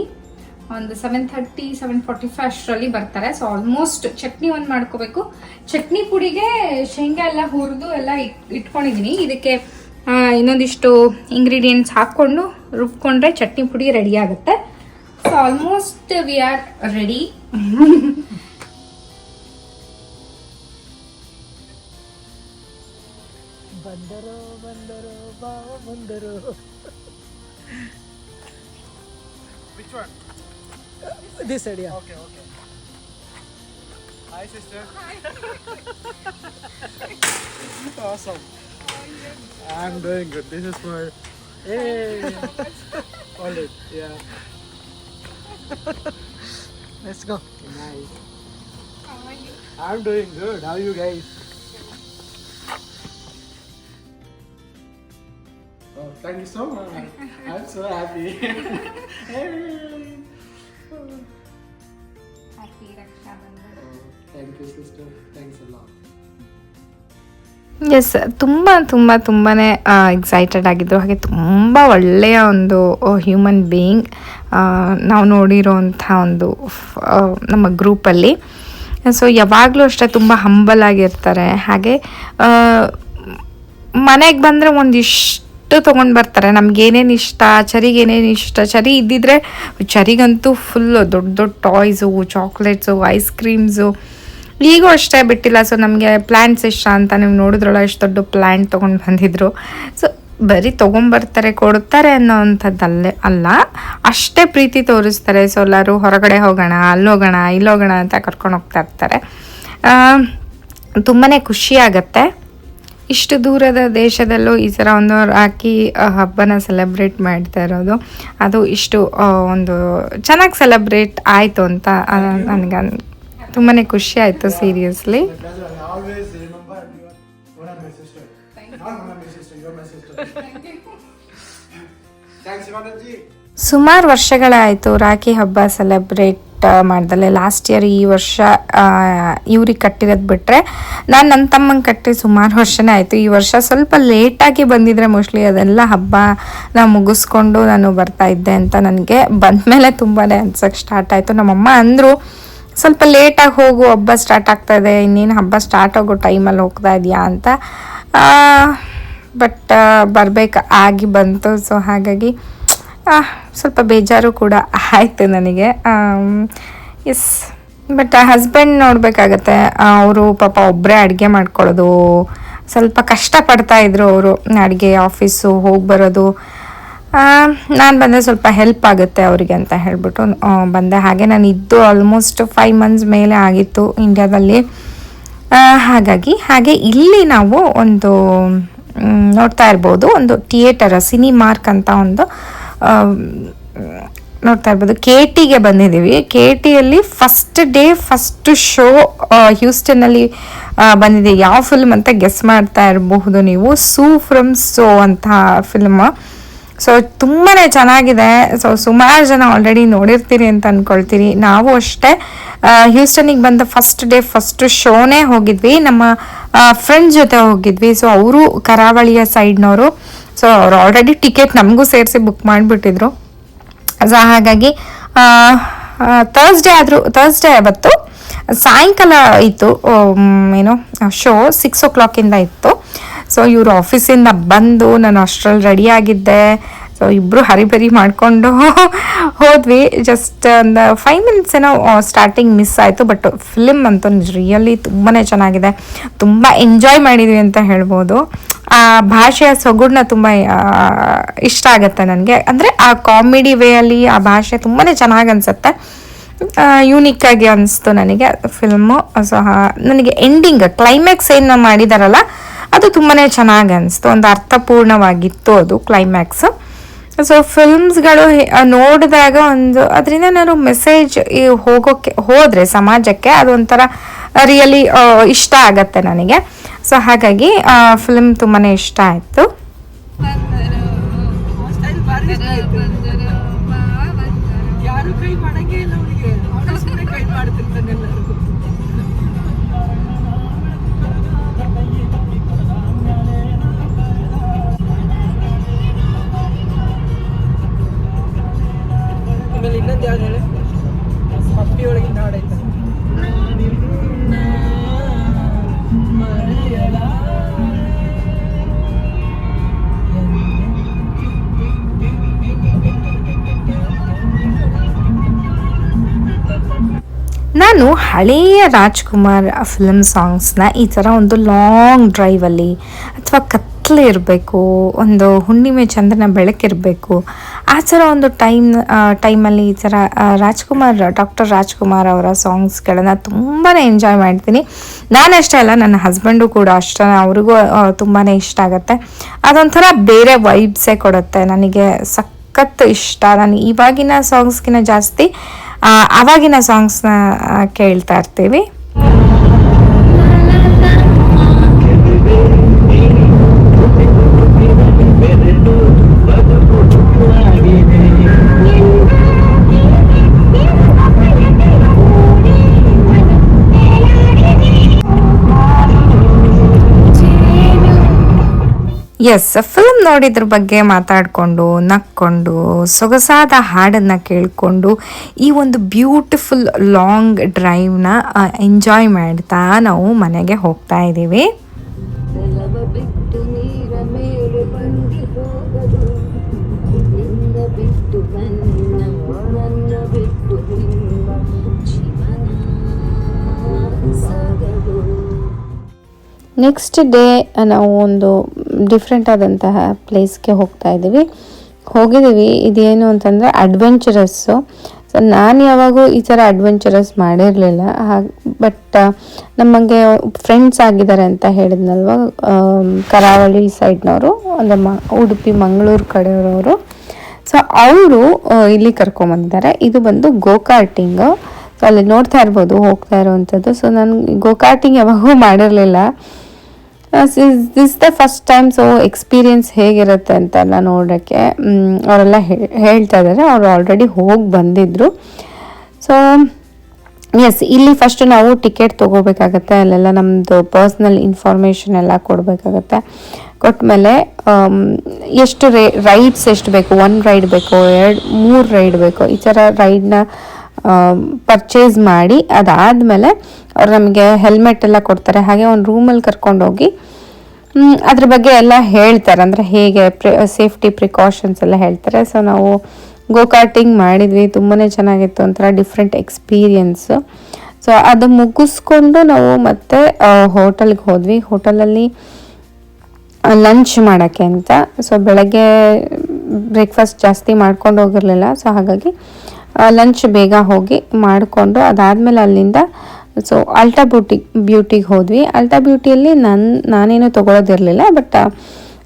ಒಂದು seven thirty seven forty five ಅಷ್ಟರಲ್ಲಿ ಬರ್ತಾರೆ. ಸೊ ಆಲ್ಮೋಸ್ಟ್ ಚಟ್ನಿ ಒಂದು ಮಾಡ್ಕೋಬೇಕು. ಚಟ್ನಿ ಪುಡಿಗೆ ಶೇಂಗಾ ಎಲ್ಲ ಹುರಿದು ಎಲ್ಲ ಇಟ್ ಇಟ್ಕೊಂಡಿದ್ದೀನಿ ಇದಕ್ಕೆ ಇನ್ನೊಂದಿಷ್ಟು ಇಂಗ್ರೀಡಿಯೆಂಟ್ಸ್ ಹಾಕ್ಕೊಂಡು ರುಬ್ಕೊಂಡ್ರೆ ಚಟ್ನಿ ಪುಡಿ ರೆಡಿ ಆಗುತ್ತೆ. So almost we are ready Which one? This area. Okay, okay. Hi, sister. Hi. awesome. I'm doing good. This is for. Hey. Hold it. Yeah. Let's go. Nice. How are you? I'm doing good. How are you guys? Oh, thank you so much. I'm so happy. hey. Oh, thank you, sister. Thanks a lot. Yes ತುಂಬ ತುಂಬ ತುಂಬಾ excited ಆಗಿದ್ದರು ಹಾಗೆ ತುಂಬ ಒಳ್ಳೆಯ ಒಂದು human being ನಾವು ನೋಡಿರೋಂಥ ಒಂದು ನಮ್ಮ ಗ್ರೂಪಲ್ಲಿ ಸೊ ಯಾವಾಗಲೂ ಅಷ್ಟೇ ತುಂಬ ಹಂಬಲ್ ಆಗಿರ್ತಾರೆ ಹಾಗೆ ಮನೆಗೆ ಬಂದರೆ ಒಂದಿಷ್ಟು ಅಷ್ಟು ತೊಗೊಂಡು ಬರ್ತಾರೆ. ನಮ್ಗೆ ಏನೇನು ಇಷ್ಟ, ಚರಿಗೆ ಏನೇನು ಇಷ್ಟ, ಚರಿ ಇದ್ದಿದ್ರೆ ಚರಿಗಂತೂ ಫುಲ್ಲು ದೊಡ್ಡ ದೊಡ್ಡ ಟಾಯ್ಸು ಚಾಕ್ಲೇಟ್ಸು ಐಸ್ ಕ್ರೀಮ್ಸು ಈಗೂ ಅಷ್ಟೇ ಬಿಟ್ಟಿಲ್ಲ. ಸೊ ನಮಗೆ ಪ್ಲ್ಯಾಂಟ್ಸ್ ಇಷ್ಟ ಅಂತ ನೀವು ನೋಡಿದ್ರಲ್ಲ ಎಷ್ಟು ದೊಡ್ಡ ಪ್ಲ್ಯಾಂಟ್ ತೊಗೊಂಡು ಬಂದಿದ್ರು. ಸೊ ಬರೀ ತೊಗೊಂಬರ್ತಾರೆ ಕೊಡ್ತಾರೆ ಅನ್ನೋವಂಥದ್ದಲ್ಲೇ ಅಲ್ಲ. ಅಷ್ಟೇ ಪ್ರೀತಿ ತೋರಿಸ್ತಾರೆ. ಸೊ ಎಲ್ಲರೂ ಹೊರಗಡೆ ಹೋಗೋಣ, ಅಲ್ಲಿ ಇಲ್ಲೋಗೋಣ ಅಂತ ಕರ್ಕೊಂಡು ಹೋಗ್ತಾ ಇರ್ತಾರೆ. ತುಂಬಾ ಖುಷಿ ಇಷ್ಟು ದೂರದ ದೇಶದಲ್ಲೂ ಈ ಥರ ಒಂದು ರಾಖಿ ಹಬ್ಬನ ಸೆಲೆಬ್ರೇಟ್ ಮಾಡ್ತಾ ಇರೋದು ಅದು ಇಷ್ಟು ಒಂದು ಚೆನ್ನಾಗಿ ಸೆಲೆಬ್ರೇಟ್ ಆಯಿತು ಅಂತ ನನಗೆ ತುಂಬಾ ಖುಷಿ ಆಯಿತು ಸೀರಿಯಸ್ಲಿ. ಸುಮಾರು ವರ್ಷಗಳಾಯಿತು ರಾಖಿ ಹಬ್ಬ ಸೆಲೆಬ್ರೇಟ್ ಮಾಡ್ದಲೆ. ಲಾಸ್ಟ್ ಇಯರ್ ಈ ವರ್ಷ ಇವ್ರಿಗೆ ಕಟ್ಟಿರೋದು ಬಿಟ್ಟರೆ ನಾನು ನನ್ನ ತಮ್ಮಂಗೆ ಕಟ್ಟಿ ಸುಮಾರು ವರ್ಷನೇ ಆಯಿತು. ಈ ವರ್ಷ ಸ್ವಲ್ಪ ಲೇಟಾಗಿ ಬಂದಿದ್ರೆ ಮೋಸ್ಟ್ಲಿ ಅದೆಲ್ಲ ಹಬ್ಬ ನಾನು ಮುಗಿಸ್ಕೊಂಡು ನಾನು ಬರ್ತಾ ಇದ್ದೆ ಅಂತ ನನಗೆ ಬಂದ ಮೇಲೆ ತುಂಬಾ ಅನ್ಸಕ್ಕೆ ಸ್ಟಾರ್ಟ್ ಆಯಿತು. ನಮ್ಮಮ್ಮ ಅಂದರು, ಸ್ವಲ್ಪ ಲೇಟಾಗಿ ಹೋಗು, ಹಬ್ಬ ಸ್ಟಾರ್ಟ್ ಆಗ್ತಾ ಇದೆ, ಇನ್ನೇನು ಹಬ್ಬ ಸ್ಟಾರ್ಟ್ ಆಗೋ ಟೈಮಲ್ಲಿ ಹೋಗ್ತಾ ಇದೆಯಾ ಅಂತ. ಬಟ್ ಬರಬೇಕು, ಆಗಿ ಬಂತು. ಸೊ ಹಾಗಾಗಿ ಸ್ವಲ್ಪ ಬೇಜಾರು ಕೂಡ ಆಯಿತು ನನಗೆ. ಎಸ್ ಬಟ್ ಹಸ್ಬೆಂಡ್ ನೋಡಬೇಕಾಗತ್ತೆ. ಅವರು ಪಾಪ ಒಬ್ಬರೇ ಅಡುಗೆ ಮಾಡ್ಕೊಳ್ಳೋದು, ಸ್ವಲ್ಪ ಕಷ್ಟಪಡ್ತಾ ಇದ್ರು ಅವರು ಅಡುಗೆ ಆಫೀಸು ಹೋಗಿ ಬರೋದು. ನಾನು ಬಂದರೆ ಸ್ವಲ್ಪ ಹೆಲ್ಪ್ ಆಗುತ್ತೆ ಅವರಿಗೆ ಅಂತ ಹೇಳಿಬಿಟ್ಟು ಬಂದೆ. ಹಾಗೆ ನಾನು ಇದ್ದು ಆಲ್ಮೋಸ್ಟ್ ಫೈವ್ ಮಂತ್ಸ್ ಮೇಲೆ ಆಗಿತ್ತು ಇಂಡ್ಯಾದಲ್ಲಿ ಹಾಗಾಗಿ, ಹಾಗೆ ಇಲ್ಲಿ ನಾವು ಒಂದು ನೋಡ್ತಾ ಇರ್ಬೋದು, ಒಂದು ಥಿಯೇಟರ್ ಸಿನಿಮಾರ್ಕ್ ಅಂತ ಒಂದು ನೋಡ್ತಾ ಇರ್ಬೋದು. ಕೆ ಟಿಗೆ ಬಂದಿದ್ದೀವಿ. ಕೆ ಟಿಯಲ್ಲಿ ಫಸ್ಟ್ ಡೇ ಫಸ್ಟ್ ಶೋ ಹ್ಯೂಸ್ಟನ್ನಲ್ಲಿ ಬಂದಿದೆ. ಯಾವ ಫಿಲ್ಮ್ ಅಂತ ಗೆಸ್ ಮಾಡ್ತಾ ಇರಬಹುದು ನೀವು? ಸೂ ಫ್ರಮ್ ಸೋ ಅಂತ ಫಿಲ್ಮ್ ಸೊ ತುಂಬಾ ಚೆನ್ನಾಗಿದೆ. ಸೊ ಸುಮಾರು ಜನ ಆಲ್ರೆಡಿ ನೋಡಿರ್ತೀರಿ ಅಂತ ಅಂದ್ಕೊಳ್ತೀರಿ ನಾವು ಅಷ್ಟೇ ಹ್ಯೂಸ್ಟನಿಗೆ ಬಂದ ಫಸ್ಟ್ ಡೇ ಫಸ್ಟ್ ಶೋನೇ ಹೋಗಿದ್ವಿ. ನಮ್ಮ ಫ್ರೆಂಡ್ ಜೊತೆ ಹೋಗಿದ್ವಿ. ಸೊ ಅವರು ಕರಾವಳಿಯ ಸೈಡ್ನವರು ಸೊ ಅವ್ರು ಆಲ್ರೆಡಿ ಟಿಕೆಟ್ ನಮಗೂ ಸೇರಿಸಿ ಬುಕ್ ಮಾಡಿಬಿಟ್ಟಿದ್ರು. ಸೊ ಹಾಗಾಗಿ ಥರ್ಸ್ಡೇ ಆದರೂ ಥರ್ಸ್ಡೇ ಅವತ್ತು ಸಾಯಂಕಾಲ ಇತ್ತು ಏನು ಶೋ ಸಿಕ್ಸ್ ಓ ಕ್ಲಾಕಿಂದ ಇತ್ತು. ಸೊ ಇವರು ಆಫೀಸಿಂದ ಬಂದು ನಾನು ಅಷ್ಟರಲ್ಲಿ ರೆಡಿ ಆಗಿದ್ದೆ. ಸೊ ಇಬ್ಬರು ಹರಿಬರಿ ಮಾಡಿಕೊಂಡು ಹೋದ್ವಿ. ಜಸ್ಟ್ ಒಂದು ಫೈವ್ ಮಿನಿಟ್ಸ್ ಏನೋ ಸ್ಟಾರ್ಟಿಂಗ್ ಮಿಸ್ ಆಯಿತು ಬಟ್ ಫಿಲಿಮ್ ಅಂತೂ ರಿಯಲಿ ತುಂಬಾ ಚೆನ್ನಾಗಿದೆ. ತುಂಬ ಎಂಜಾಯ್ ಮಾಡಿದ್ವಿ ಅಂತ ಹೇಳ್ಬೋದು. ಆ ಭಾಷೆಯ ಸೊಗಡನ್ನ ತುಂಬ ಇಷ್ಟ ಆಗುತ್ತೆ ನನಗೆ. ಅಂದರೆ ಆ ಕಾಮಿಡಿ ವೇ ಅಲ್ಲಿ ಆ ಭಾಷೆ ತುಂಬಾ ಚೆನ್ನಾಗಿ ಅನಿಸುತ್ತೆ. ಯೂನಿಕ್ ಆಗಿ ಅನಿಸ್ತು ನನಗೆ ಫಿಲ್ಮು ಸೊ ನನಗೆ ಎಂಡಿಂಗ್ ಕ್ಲೈಮ್ಯಾಕ್ಸ್ ಏನು ಮಾಡಿದಾರಲ್ಲ, ಅದು ತುಂಬಾ ಚೆನ್ನಾಗಿ ಅನಿಸ್ತು. ಒಂದು ಅರ್ಥಪೂರ್ಣವಾಗಿತ್ತು ಅದು ಕ್ಲೈಮ್ಯಾಕ್ಸ್ ಸೊ ಫಿಲ್ಮ್ಸ್ಗಳು ನೋಡಿದಾಗ ಒಂದು, ಅದರಿಂದ ನಾನು ಮೆಸೇಜ್ ಹೋಗೋಕ್ಕೆ ಹೋದರೆ ಸಮಾಜಕ್ಕೆ ಅದೊಂಥರ ರಿಯಲಿ ಇಷ್ಟ ಆಗತ್ತೆ ನನಗೆ. ಸೊ ಹಾಗಾಗಿ ಫಿಲ್ಮ್ ತುಂಬಾ ಇಷ್ಟ ಆಯಿತು. ಇನ್ನೊಂದು ಯಾವ್ದು ಹೇಳಿ? ಪಪ್ಪಿ ಒಳಗಿಂದ ಹಾಡೈತೆ ನಾನು ಹಳೆಯ ರಾಜ್ಕುಮಾರ್ ಫಿಲಮ್ ಸಾಂಗ್ಸ್ನ ಈ ಥರ ಒಂದು ಲಾಂಗ್ ಡ್ರೈವಲ್ಲಿ ಅಥವಾ ಕತ್ಲೆ ಇರಬೇಕು, ಒಂದು ಹುಣ್ಣಿಮೆ ಚಂದ್ರನ ಬೆಳಕಿರಬೇಕು ಆ ಥರ ಒಂದು ಟೈಮ್ ಟೈಮಲ್ಲಿ ಈ ಥರ ರಾಜ್ಕುಮಾರ್, ಡಾಕ್ಟರ್ ರಾಜ್ಕುಮಾರ್ ಅವರ ಸಾಂಗ್ಸ್ಗಳನ್ನು ತುಂಬಾ ಎಂಜಾಯ್ ಮಾಡ್ತೀನಿ. ನಾನು ಅಷ್ಟೇ ಅಲ್ಲ, ನನ್ನ ಹಸ್ಬೆಂಡು ಕೂಡ ಅಷ್ಟೇ, ಅವ್ರಿಗೂ ತುಂಬಾ ಇಷ್ಟ ಆಗುತ್ತೆ. ಅದೊಂಥರ ಬೇರೆ ವೈಬ್ಸೇ ಕೊಡುತ್ತೆ. ನನಗೆ ಸಖತ್ ಇಷ್ಟ. ನಾನು ಇವಾಗಿನ ಸಾಂಗ್ಸ್ಗಿನ ಜಾಸ್ತಿ ಆವಾಗಿನ ಸಾಂಗ್ಸ್ನ ಕೇಳ್ತಾ ಇರ್ತೀವಿ. ಎಸ್ ಫಿಲ್ಮ್ ನೋಡಿದ್ರ ಬಗ್ಗೆ ಮಾತಾಡಿಕೊಂಡು ನಕ್ಕೊಂಡು ಸೊಗಸಾದ ಹಾಡನ್ನು ಕೇಳಿಕೊಂಡು ಈ ಒಂದು ಬ್ಯೂಟಿಫುಲ್ ಲಾಂಗ್ ಡ್ರೈವ್ನ ಎಂಜಾಯ್ ಮಾಡ್ತಾ ನಾವು ಮನೆಗೆ ಹೋಗ್ತಾ ಇದ್ದೀವಿ. ನೆಕ್ಸ್ಟ್ ಡೇ ನಾವು ಒಂದು ಡಿಫ್ರೆಂಟ್ ಆದಂತಹ ಪ್ಲೇಸ್ಗೆ ಹೋಗ್ತಾ ಇದ್ದೀವಿ. ಹೋಗಿದ್ದೀವಿ. ಇದೇನು ಅಂತಂದರೆ ಅಡ್ವೆಂಚರಸ್ಸು ಸೊ ನಾನು ಯಾವಾಗೂ ಈ ಥರ ಅಡ್ವೆಂಚರಸ್ ಮಾಡಿರಲಿಲ್ಲ. ಹಾಗೆ ಬಟ್ ನಮಗೆ ಫ್ರೆಂಡ್ಸ್ ಆಗಿದ್ದಾರೆ ಅಂತ ಹೇಳಿದ್ನಲ್ವ? ಕರಾವಳಿ ಸೈಡ್ನವರು ಅಂದರೆ ಮ, ಉಡುಪಿ, ಮಂಗಳೂರು ಕಡೆಯವರವರು. ಸೊ ಅವರು ಇಲ್ಲಿ ಕರ್ಕೊಂಬಂದಿದ್ದಾರೆ. ಇದು ಬಂದು ಗೋಕಾರ್ಟಿಂಗು ಸೊ ಅಲ್ಲಿ ನೋಡ್ತಾ ಇರ್ಬೋದು, ಹೋಗ್ತಾ ಇರೋವಂಥದ್ದು ಸೊ ನಾನು ಗೋಕಾರ್ಟಿಂಗ್ ಯಾವಾಗೂ ಮಾಡಿರಲಿಲ್ಲ. This the first time so experience ಹೇಗಿರುತ್ತೆ ಅಂತೆಲ್ಲ ನೋಡೋಕ್ಕೆ ಅವರೆಲ್ಲ ಹೇ- ಹೇಳ್ತಾ ಇದ್ದಾರೆ ಅವರು ಆಲ್ರೆಡಿ ಹೋಗಿ ಬಂದಿದ್ದರು ಸೊ ಎಸ್ ಇಲ್ಲಿ ಫಸ್ಟ್ ನಾವು ಟಿಕೆಟ್ ತೊಗೋಬೇಕಾಗತ್ತೆ ಅಲ್ಲೆಲ್ಲ ನಮ್ಮದು ಪರ್ಸ್ನಲ್ ಇನ್ಫಾರ್ಮೇಷನ್ ಎಲ್ಲ ಕೊಡಬೇಕಾಗತ್ತೆ. ಕೊಟ್ಮೇಲೆ ಆಮ್, ಎಷ್ಟು ರೇ ರೈಡ್ಸ್ ಎಷ್ಟು ಬೇಕು ಒಂದು ರೈಡ್ ಬೇಕು ಎರಡು ಮೂರು ರೈಡ್ ಬೇಕು ಈ ಥರ ರೈಡ್ನ ಪರ್ಚೇಸ್ ಮಾಡಿ ಅದಾದಮೇಲೆ ಅವ್ರು ನಮಗೆ ಹೆಲ್ಮೆಟ್ ಎಲ್ಲ ಕೊಡ್ತಾರೆ. ಹಾಗೆ ಒಂದು ರೂಮಲ್ಲಿ ಕರ್ಕೊಂಡೋಗಿ ಅದ್ರ ಬಗ್ಗೆ ಎಲ್ಲ ಹೇಳ್ತಾರೆ. ಅಂದರೆ ಹೇಗೆ ಪ್ರಿ ಸೇಫ್ಟಿ ಪ್ರಿಕಾಷನ್ಸ್ ಎಲ್ಲ ಹೇಳ್ತಾರೆ. ಸೊ ನಾವು ಗೋಕಾರ್ಟಿಂಗ್ ಮಾಡಿದ್ವಿ. ತುಂಬಾ ಚೆನ್ನಾಗಿತ್ತು ಒಂಥರ ಡಿಫ್ರೆಂಟ್ ಎಕ್ಸ್ಪೀರಿಯನ್ಸು ಸೊ ಅದು ಮುಗಿಸ್ಕೊಂಡು ನಾವು ಮತ್ತೆ ಹೋಟೆಲ್ಗೆ ಹೋದ್ವಿ. ಹೋಟೆಲಲ್ಲಿ ಲಂಚ್ ಮಾಡೋಕ್ಕೆ ಅಂತ. ಸೊ ಬೆಳಗ್ಗೆ ಬ್ರೇಕ್ಫಾಸ್ಟ್ ಜಾಸ್ತಿ ಮಾಡ್ಕೊಂಡು ಹೋಗಿರಲಿಲ್ಲ. ಸೊ ಹಾಗಾಗಿ ಲಂಚ್ ಬೇಗ ಹೋಗಿ ಮಾಡಿಕೊಂಡು ಅದಾದಮೇಲೆ ಅಲ್ಲಿಂದ ಸೊ ಅಲ್ಟಾ ಬ್ಯೂಟಿ ಬ್ಯೂಟಿಗೆ ಹೋದ್ವಿ. ಅಲ್ಟಾ ಬ್ಯೂಟಿಯಲ್ಲಿ ನನ್ನ ನಾನೇನು ತೊಗೊಳೋದಿರಲಿಲ್ಲ ಬಟ್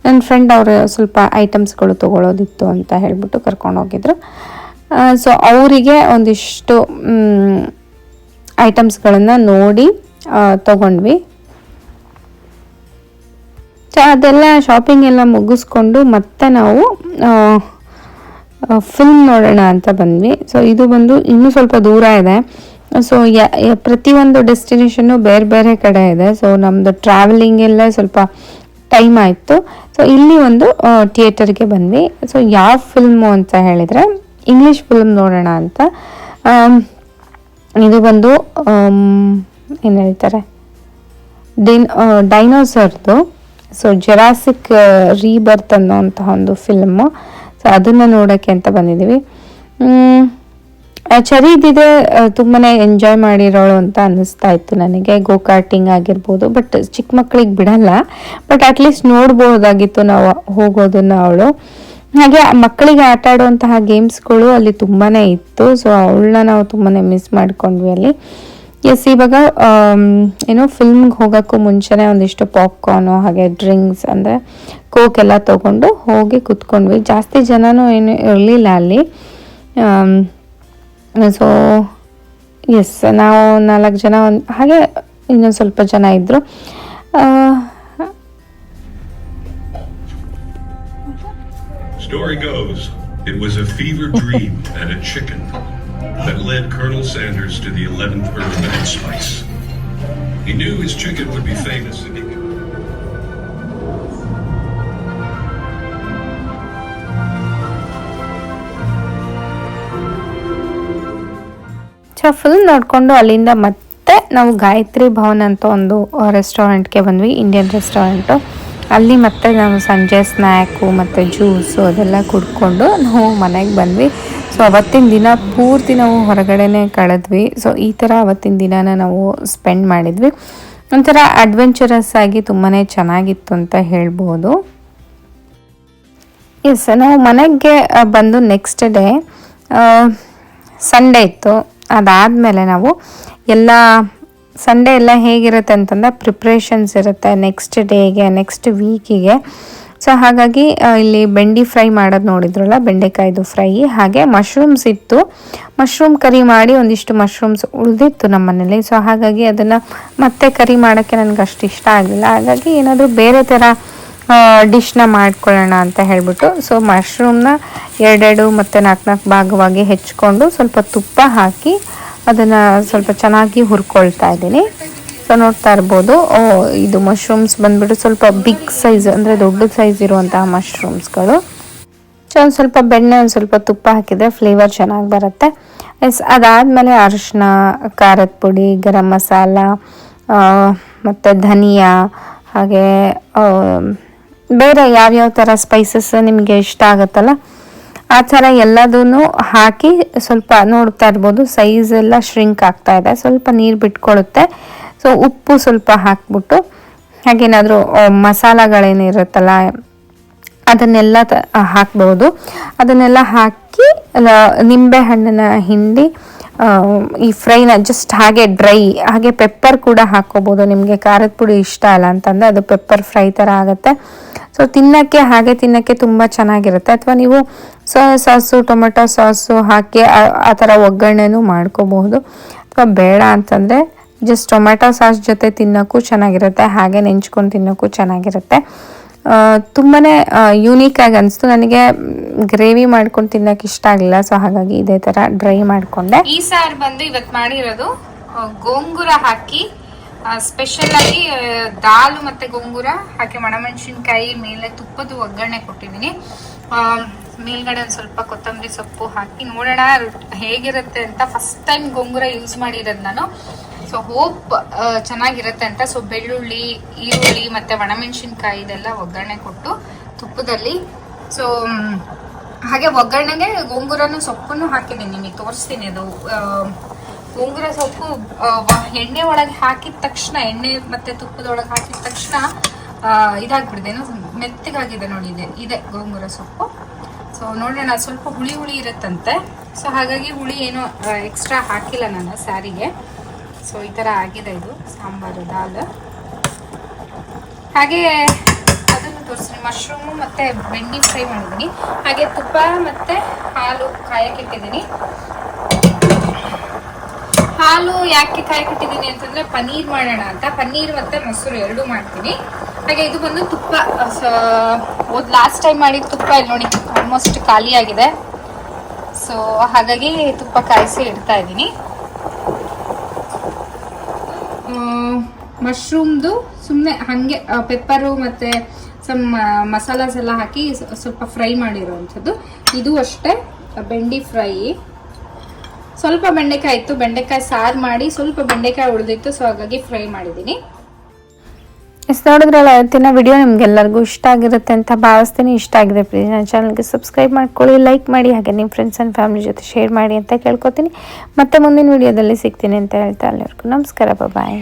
ನನ್ನ ಫ್ರೆಂಡ್ ಅವರು ಸ್ವಲ್ಪ ಐಟಮ್ಸ್ಗಳು ತೊಗೊಳೋದಿತ್ತು ಅಂತ ಹೇಳಿಬಿಟ್ಟು ಕರ್ಕೊಂಡು ಹೋಗಿದ್ರು. ಸೊ ಅವರಿಗೆ ಒಂದಿಷ್ಟು ಐಟಮ್ಸ್ಗಳನ್ನು ನೋಡಿ ತಗೊಂಡ್ವಿ. ಸೊ ಅದೆಲ್ಲ ಶಾಪಿಂಗ್ ಎಲ್ಲ ಮುಗಿಸ್ಕೊಂಡು ಮತ್ತೆ ನಾವು ಫಿಲ್ಮ್ ನೋಡೋಣ ಅಂತ ಬಂದ್ವಿ. ಸೊ ಇದು ಬಂದು ಇನ್ನೂ ಸ್ವಲ್ಪ ದೂರ ಇದೆ. ಸೊ ಪ್ರತಿಯೊಂದು ಡೆಸ್ಟಿನೇಷನ್ನು ಬೇರೆ ಬೇರೆ ಕಡೆ ಇದೆ. ಸೊ ನಮ್ಮದು ಟ್ರಾವೆಲಿಂಗ್ ಎಲ್ಲ ಸ್ವಲ್ಪ ಟೈಮ್ ಆಯಿತು. ಸೊ ಇಲ್ಲಿ ಒಂದು ಥಿಯೇಟರ್ಗೆ ಬಂದ್ವಿ. ಸೊ ಯಾವ ಫಿಲ್ಮು ಅಂತ ಹೇಳಿದರೆ ಇಂಗ್ಲೀಷ್ ಫಿಲ್ಮ್ ನೋಡೋಣ ಅಂತ. ಇದು ಬಂದು ಏನು ಹೇಳ್ತಾರೆ? ಡಿನ್ ಡೈನೋಸರ್ದು ಸೊ ಜೆರಾಸಿಕ್ ರೀಬರ್ತ್ ಅನ್ನೋಂತಹ ಒಂದು ಫಿಲ್ಮು ಸೊ ಅದನ್ನು ನೋಡೋಕ್ಕೆ ಅಂತ ಬಂದಿದ್ದೀವಿ. ಮ್, ಇದ್ದಿದೆ ತುಂಬಾನೇ ತುಂಬಾ ಎಂಜಾಯ್ ಮಾಡಿರೋಳು ಅಂತ ಅನ್ನಿಸ್ತಾ ಇತ್ತು ನನಗೆ. ಗೋ ಕಾರ್ಟಿಂಗ್ ಆಗಿರ್ಬೋದು ಬಟ್ ಚಿಕ್ಕ ಮಕ್ಕಳಿಗೆ ಬಿಡಲ್ಲ. ಬಟ್ ಅಟ್ಲೀಸ್ಟ್ ನೋಡ್ಬೋದಾಗಿತ್ತು ನಾವು ಹೋಗೋದನ್ನ ಅವಳು. ಹಾಗೆ ಮಕ್ಕಳಿಗೆ ಆಟ ಆಡುವಂತಹ ಗೇಮ್ಸ್ಗಳು ಅಲ್ಲಿ ತುಂಬಾ ಇತ್ತು. ಸೊ ಅವಳನ್ನ ನಾವು ತುಂಬಾ ಮಿಸ್ ಮಾಡ್ಕೊಂಡ್ವಿ ಅಲ್ಲಿ. ಎಸ್ ಇವಾಗ ಏನೋ ಫಿಲ್ಮ್ಗೆ ಹೋಗೋಕ್ಕೂ ಮುಂಚೆನೇ ಒಂದಿಷ್ಟು ಪಾಪ್ಕಾರ್ನು ಹಾಗೆ ಡ್ರಿಂಕ್ಸ್ ಅಂದರೆ ಕೋಕ್ ಎಲ್ಲ ತೊಗೊಂಡು ಹೋಗಿ ಕುತ್ಕೊಂಡ್ವಿ. ಜಾಸ್ತಿ ಜನನೂ ಏನು ಇರಲಿಲ್ಲ ಅಲ್ಲಿ. ಸೊ ಎಸ್ ನಾವು ನಾಲ್ಕು ಜನ ಒಂದು ಹಾಗೆ ಇನ್ನೊಂದು ಸ್ವಲ್ಪ ಜನ ಇದ್ದರು Story goes, it was a fever dream and a chicken that led Colonel Sanders to the 11th herb and spice. He knew his chicken would be famous and he could so full ನೋಡಿಕೊಂಡು ಅಲ್ಲಿಂದ ಮತ್ತೆ ನಾವು ಗಾಯತ್ರಿ ಭವನ್ ಅಂತ ಒಂದು ರೆಸ್ಟೋರೆಂಟ್ಗೆ ಬಂದ್ವಿ Indian restaurant ಅಲ್ಲಿ ಮತ್ತೆ ನಾವು ಸಂಜೆ ಸ್ನ್ಯಾಕು ಮತ್ತು ಜ್ಯೂಸು ಅದೆಲ್ಲ ಕುಡ್ಕೊಂಡು ನಾವು ಮನೆಗೆ ಬಂದ್ವಿ. ಸೊ ಅವತ್ತಿನ ದಿನ ಪೂರ್ತಿ ನಾವು ಹೊರಗಡೆನೇ ಕಳೆದ್ವಿ. ಸೊ ಈ ಥರ ಅವತ್ತಿನ ದಿನನ ನಾವು ಸ್ಪೆಂಡ್ ಮಾಡಿದ್ವಿ. ಒಂಥರ ಅಡ್ವೆಂಚರಸ್ ಆಗಿ ತುಂಬಾ ಚೆನ್ನಾಗಿತ್ತು ಅಂತ ಹೇಳ್ಬೋದು. ಎಸ್ ನಾವು ಮನೆಗೆ ಬಂದು ನೆಕ್ಸ್ಟ್ ಡೇ ಸಂಡೇ ಇತ್ತು. ಅದಾದಮೇಲೆ ನಾವು ಎಲ್ಲ ಸಂಡೇ ಎಲ್ಲ ಹೇಗಿರುತ್ತೆ ಅಂತಂದ್ರೆ ಪ್ರಿಪ್ರೇಷನ್ಸ್ ಇರುತ್ತೆ ನೆಕ್ಸ್ಟ್ ಡೇಗೆ ನೆಕ್ಸ್ಟ್ ವೀಕಿಗೆ ಸೊ ಹಾಗಾಗಿ ಇಲ್ಲಿ ಬೆಂಡಿ ಫ್ರೈ ಮಾಡೋದು ನೋಡಿದ್ರಲ್ಲ, ಬೆಂಡೆಕಾಯ್ದು ಫ್ರೈ ಹಾಗೆ ಮಶ್ರೂಮ್ಸ್ ಇತ್ತು. ಮಶ್ರೂಮ್ ಕರಿ ಮಾಡಿ ಒಂದಿಷ್ಟು ಮಶ್ರೂಮ್ಸ್ ಉಳಿದಿತ್ತು ನಮ್ಮ ಮನೇಲಿ. ಸೊ ಹಾಗಾಗಿ ಅದನ್ನು ಮತ್ತೆ ಕರಿ ಮಾಡೋಕ್ಕೆ ನನಗೆ ಅಷ್ಟು ಇಷ್ಟ ಆಗಲಿಲ್ಲ. ಹಾಗಾಗಿ ಏನಾದರೂ ಬೇರೆ ಥರ ಡಿಶ್ನ ಮಾಡ್ಕೊಳ್ಳೋಣ ಅಂತ ಹೇಳ್ಬಿಟ್ಟು ಸೊ ಮಶ್ರೂಮ್ನ ಎರಡೆರಡು ಮತ್ತು ನಾಲ್ಕು ನಾಲ್ಕು ಭಾಗವಾಗಿ ಹೆಚ್ಕೊಂಡು ಸ್ವಲ್ಪ ತುಪ್ಪ ಹಾಕಿ ಅದನ್ನು ಸ್ವಲ್ಪ ಚೆನ್ನಾಗಿ ಹುರ್ಕೊಳ್ತಾ ಇದ್ದೀನಿ. ಸೊ ನೋಡ್ತಾ ಇರ್ಬೋದು. ಇದು ಮಶ್ರೂಮ್ಸ್ ಬಂದ್ಬಿಟ್ಟು ಸ್ವಲ್ಪ ಬಿಗ್ ಸೈಜ್ ಅಂದರೆ ದೊಡ್ಡ ಸೈಜ್ ಇರುವಂತಹ ಮಶ್ರೂಮ್ಸ್ಗಳು ಸೊ ಒಂದು ಸ್ವಲ್ಪ ಬೆಣ್ಣೆ, ಒಂದು ಸ್ವಲ್ಪ ತುಪ್ಪ ಹಾಕಿದರೆ ಫ್ಲೇವರ್ ಚೆನ್ನಾಗಿ ಬರುತ್ತೆ. ಎಸ್ ಅದಾದಮೇಲೆ ಅರಿಶಿನ ಖಾರದ ಪುಡಿ, ಗರಂ ಮಸಾಲ ಮತ್ತು ಧನಿಯಾ, ಹಾಗೆ ಬೇರೆ ಯಾವ್ಯಾವ ಥರ ಸ್ಪೈಸಸ್ ನಿಮಗೆ ಇಷ್ಟ ಆಗುತ್ತಲ್ಲ, ಆ ಥರ ಎಲ್ಲದೂ ಹಾಕಿ ಸ್ವಲ್ಪ ನೋಡ್ತಾ ಇರ್ಬೋದು. ಸೈಜ್ ಎಲ್ಲ ಶ್ರಿಂಕ್ ಆಗ್ತಾ ಇದೆ. ಸ್ವಲ್ಪ ನೀರು ಬಿಟ್ಕೊಳ್ಳುತ್ತೆ ಸೊ ಉಪ್ಪು ಸ್ವಲ್ಪ ಹಾಕ್ಬಿಟ್ಟು ಹಾಗೇನಾದರೂ ಮಸಾಲಗಳೇನಿರುತ್ತಲ್ಲ ಅದನ್ನೆಲ್ಲ ತ ಹಾಕ್ಬೋದು. ಅದನ್ನೆಲ್ಲ ಹಾಕಿ ನಿಂಬೆ ಹಣ್ಣನ್ನ ಹಿಂಡಿ ಈ ಫ್ರೈನ ಜಸ್ಟ್ ಹಾಗೆ ಡ್ರೈ ಹಾಗೆ ಪೆಪ್ಪರ್ ಕೂಡ ಹಾಕ್ಕೋಬೋದು. ನಿಮಗೆ ಖಾರದ ಪುಡಿ ಇಷ್ಟ ಅಲ್ಲ ಅಂತಂದರೆ ಅದು ಪೆಪ್ಪರ್ ಫ್ರೈ ಥರ ಆಗುತ್ತೆ. ಸೊ ತಿನ್ನೋಕ್ಕೆ, ಹಾಗೆ ತಿನ್ನೋಕ್ಕೆ ತುಂಬ ಚೆನ್ನಾಗಿರುತ್ತೆ. ಅಥವಾ ನೀವು ಸಾಸು, ಟೊಮೆಟೊ ಸಾಸು ಹಾಕಿ, ಆ- ಥರ ಒಗ್ಗರಣೆನೂ ಮಾಡ್ಕೋಬಹುದು. ಅಥವಾ ಬೇಡ ಅಂತಂದರೆ ಜಸ್ಟ್ ಟೊಮೆಟೊ ಸಾಸ್ ಜೊತೆ ತಿನ್ನೋಕ್ಕೂ ಚೆನ್ನಾಗಿರುತ್ತೆ. ಹಾಗೆ ನೆಂಚ್ಕೊಂಡು ತಿನ್ನೋಕ್ಕೂ ಚೆನ್ನಾಗಿರುತ್ತೆ. ತುಂಬಾ ಯೂನಿಕ್ ಆಗಿ ಅನಿಸ್ತು. ನನಗೆ ಗ್ರೇವಿ ಮಾಡ್ಕೊಂಡು ತಿನ್ನೋಕೆ ಇಷ್ಟ ಆಗಲಿಲ್ಲ. ಸೊ ಹಾಗಾಗಿ ಇದೇ ಥರ ಡ್ರೈ ಮಾಡಿಕೊಂಡೆ. ಈ ಸಾರು ಬಂದು ಇವತ್ತು ಮಾಡಿರೋದು ಗೋಂಗೂರ ಹಾಕಿ ಸ್ಪೆಷಲ್ ಆಗಿ ದಾಲು ಮತ್ತೆ ಗೋಂಗೂರ ಹಾಕಿ ಒಣಮೆಣಸಿನ್ಕಾಯಿ ಮೇಲೆ ತುಪ್ಪದ ಒಗ್ಗರಣೆ ಕೊಟ್ಟಿದ್ದೀನಿ. ಮೇಲ್ಗಡೆ ಒಂದು ಸ್ವಲ್ಪ ಕೊತ್ತಂಬರಿ ಸೊಪ್ಪು ಹಾಕಿ ನೋಡೋಣ ಹೇಗಿರುತ್ತೆ ಅಂತ ಫಸ್ಟ್ ಟೈಮ್ ಗೊಂಗುರ ಯೂಸ್ ಮಾಡಿರೋದು ನಾನು. ಸೊ ಹೋಪ್ ಚೆನ್ನಾಗಿರುತ್ತೆ ಅಂತ. ಸೊ ಬೆಳ್ಳುಳ್ಳಿ, ಈರುಳ್ಳಿ ಮತ್ತೆ ಒಣಮೆಣಸಿನ್ಕಾಯಿ ಇದೆಲ್ಲ ಒಗ್ಗರಣೆ ಕೊಟ್ಟು ತುಪ್ಪದಲ್ಲಿ. ಸೊ ಹಾಗೆ ಒಗ್ಗರಣೆಗೆ ಗೋಂಗೂರನು ಸೊಪ್ಪನ್ನು ಹಾಕಿದ್ದೀನಿ ನಿಮಗೆ ತೋರಿಸ್ತೀನಿ ಅದು. ಆ, ಗೋಂಗೂರ ಸೊಪ್ಪು ಎಣ್ಣೆ ಒಳಗೆ ಹಾಕಿದ ತಕ್ಷಣ ಎಣ್ಣೆ ಮತ್ತೆ ತುಪ್ಪದೊಳಗೆ ಹಾಕಿದ ತಕ್ಷಣ ಇದಾಗ್ಬಿಡಿದೆ ಏನೋ ಮೆತ್ತಗಾಗಿದೆ ನೋಡಿ ಇದೆ ಇದೆ ಗೋಂಗೂರ ಸೊಪ್ಪು. ಸೊ ನೋಡೋಣ ಸ್ವಲ್ಪ ಹುಳಿ ಹುಳಿ ಇರುತ್ತಂತೆ. ಸೊ ಹಾಗಾಗಿ ಹುಳಿ ಏನು ಎಕ್ಸ್ಟ್ರಾ ಹಾಕಿಲ್ಲ ನಾನು ಸ್ಯಾರಿಗೆ. ಸೊ ಈ ಥರ ಆಗಿದೆ ಇದು ಸಾಂಬಾರು ದಾಲ್. ಹಾಗೆ ಅದನ್ನು ತೋರಿಸ್ತೀನಿ ಮಶ್ರೂಮು ಮತ್ತು ಬೆಂಡಿ ಫ್ರೈ ಮಾಡಿದ್ದೀನಿ. ಹಾಗೆ ತುಪ್ಪ ಮತ್ತು ಹಾಲು ಕಾಯಕ್ಕಿಟ್ಟಿದ್ದೀನಿ ಹಾಲು ಯಾಕೆ ಕಾಯ್ಕಿಟ್ಟಿದ್ದೀನಿ ಅಂತಂದ್ರೆ ಪನ್ನೀರ್ ಮಾಡೋಣ ಅಂತ. ಪನ್ನೀರ್ ಮತ್ತೆ ಮೊಸರು ಎರಡು ಮಾಡ್ತೀನಿ. ಹಾಗೆ ಇದು ಬಂದು ತುಪ್ಪ ಹೋದ್ ಲಾಸ್ಟ್ ಟೈಮ್ ಮಾಡಿದ ತುಪ್ಪ ಇಲ್ಲಿ ನೋಡಿ ಆಲ್ಮೋಸ್ಟ್ ಖಾಲಿ ಆಗಿದೆ. ಸೊ ಹಾಗಾಗಿ ತುಪ್ಪ ಕಾಯಿಸಿ ಇಡ್ತಾ ಇದ್ದೀನಿ. ಮಶ್ರೂಮ್ದು ಸುಮ್ಮನೆ ಹಾಗೆ ಪೆಪ್ಪರು ಮತ್ತು ಸಮ್ ಮಸಾಲಾಸ್ ಎಲ್ಲ ಹಾಕಿ ಸ್ವಲ್ಪ ಫ್ರೈ ಮಾಡಿರೋವಂಥದ್ದು. ಇದು ಅಷ್ಟೇ, ಬೆಂಡಿ ಫ್ರೈ ಸ್ವಲ್ಪ ಬೆಂಡೆಕಾಯಿ ಇತ್ತು, ಬೆಂಡೆಕಾಯಿ ಸಾರು ಮಾಡಿ ಸ್ವಲ್ಪ ಬೆಂಡೆಕಾಯಿ ಉಳಿದಿತ್ತು ಸೊ ಹಾಗಾಗಿ ಫ್ರೈ ಮಾಡಿದ್ದೀನಿ. ಇಷ್ಟು ನೋಡಿದ್ರಲ್ಲ, ಇವತ್ತಿನ ವಿಡಿಯೋ ನಿಮ್ಗೆಲ್ಲರಿಗೂ ಇಷ್ಟ ಆಗಿರುತ್ತೆ ಅಂತ ಭಾವಿಸ್ತೀನಿ. ಇಷ್ಟ ಆಗಿದೆ ಪ್ಲೀಸ್ ನನ್ನ ಚಾನಲ್ಗೆ ಸಬ್ಸ್ಕ್ರೈಬ್ ಮಾಡ್ಕೊಳ್ಳಿ ಲೈಕ್ ಮಾಡಿ, ಹಾಗೆ ನಿಮ್ಮ ಫ್ರೆಂಡ್ಸ್ ಆ್ಯಂಡ್ ಫ್ಯಾಮಿಲಿ ಜೊತೆ ಶೇರ್ ಮಾಡಿ ಅಂತ ಕೇಳ್ಕೊತೀನಿ. ಮತ್ತೆ ಮುಂದಿನ ವಿಡಿಯೋದಲ್ಲಿ ಸಿಗ್ತೀನಿ ಅಂತ ಹೇಳ್ತಾ ಎಲ್ಲರಿಗೂ ನಮಸ್ಕಾರ ಬಾಯ್